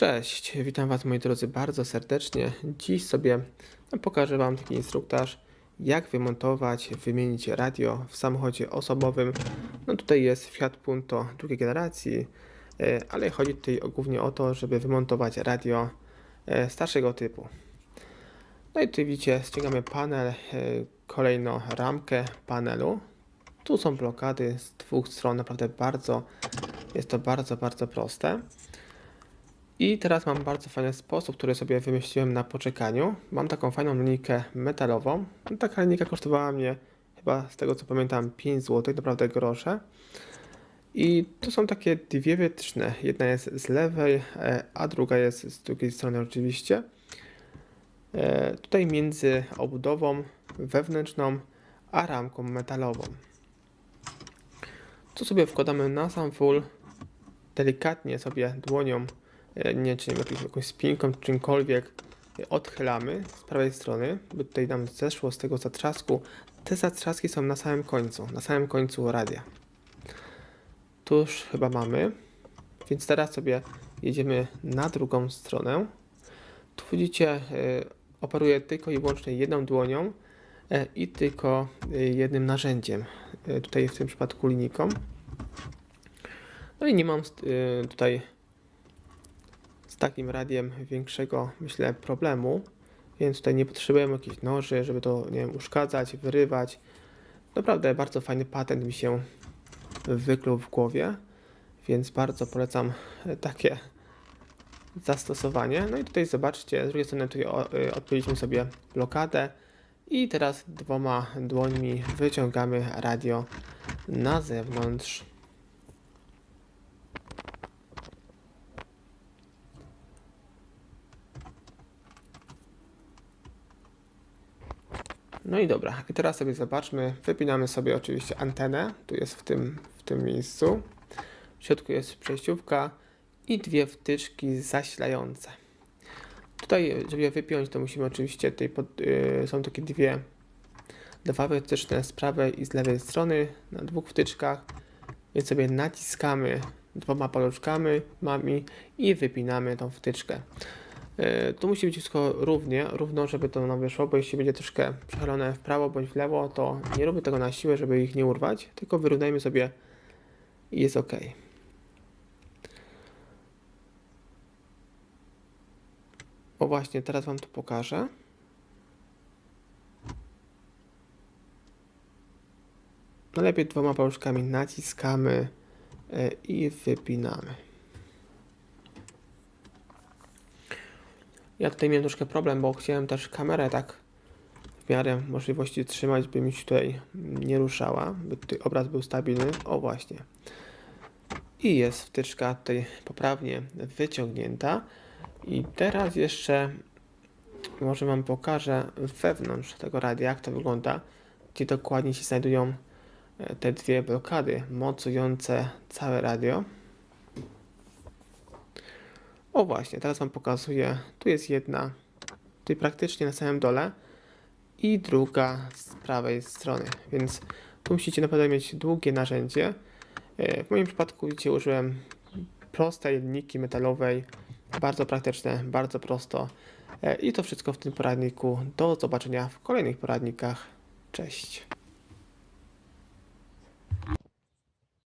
Cześć, witam Was moi drodzy bardzo serdecznie. Dziś sobie pokażę Wam taki instruktaż, jak wymontować, wymienić radio w samochodzie osobowym. No tutaj jest Fiat Punto drugiej generacji, e, ale chodzi tutaj głównie o to, żeby wymontować radio e, starszego typu. No i tutaj widzicie, ściągamy panel, e, kolejno ramkę panelu. Tu są blokady z dwóch stron, naprawdę bardzo, jest to bardzo, bardzo proste. I teraz mam bardzo fajny sposób, który sobie wymyśliłem na poczekaniu. Mam taką fajną linijkę metalową. No, taka linijka kosztowała mnie chyba z tego co pamiętam 5 zł, naprawdę grosze. I tu są takie dwie wytyczne. Jedna jest z lewej, e, a druga jest z drugiej strony oczywiście. E, Tutaj między obudową wewnętrzną a ramką metalową. Tu sobie wkładamy na sam full, delikatnie sobie dłonią nie czy nie jakąś, spinką, czy czymkolwiek e, odchylamy z prawej strony, by tutaj nam zeszło z tego zatrzasku. Te zatrzaski są na samym końcu, na samym końcu radia. Tu już chyba mamy, więc teraz sobie jedziemy na drugą stronę. Tu widzicie, e, operuję tylko i wyłącznie jedną dłonią e, i tylko e, jednym narzędziem, e, tutaj w tym przypadku linijką. No i nie mam e, tutaj takim radiem większego, myślę, problemu. Więc tutaj nie potrzebujemy jakichś noży, żeby to, nie wiem, uszkadzać, wyrywać. Naprawdę bardzo fajny patent mi się wykluł w głowie, więc bardzo polecam e, takie zastosowanie. No i tutaj zobaczcie, z drugiej strony tutaj o- y, odpaliliśmy sobie blokadę i teraz dwoma dłońmi wyciągamy radio na zewnątrz. No i dobra, i teraz sobie zobaczmy, wypinamy sobie oczywiście antenę, tu jest w tym, w tym miejscu. W środku jest przejściówka i dwie wtyczki zasilające. Tutaj, żeby je wypiąć, to musimy oczywiście, pod, y, są takie dwie, dwa wytyczne z prawej i z lewej strony na dwóch wtyczkach, więc sobie naciskamy dwoma paluszkami mami i wypinamy tą wtyczkę. Y, Tu musi być wszystko równie, równo, żeby to nam wyszło, bo jeśli będzie troszkę przechylone w prawo bądź w lewo, to nie róbmy tego na siłę, żeby ich nie urwać, tylko wyrównajmy sobie i jest ok. O właśnie, teraz Wam to pokażę. Najlepiej dwoma paluszkami naciskamy e, i wypinamy. Ja tutaj miałem troszkę problem, bo chciałem też kamerę tak w miarę możliwości trzymać, by mi się tutaj nie ruszała, by tutaj obraz był stabilny. O właśnie. I jest wtyczka tutaj poprawnie wyciągnięta. I teraz jeszcze może Wam pokażę wewnątrz tego radia, jak to wygląda, gdzie dokładnie się znajdują e, te dwie blokady mocujące całe radio. O właśnie, teraz Wam pokazuję. Tu jest jedna, tutaj praktycznie na samym dole i druga z prawej strony, więc tu musicie naprawdę mieć długie narzędzie. E, W moim przypadku widzicie, użyłem prostej linijki metalowej, bardzo praktyczne, bardzo prosto. E, I to wszystko w tym poradniku. Do zobaczenia w kolejnych poradnikach. Cześć.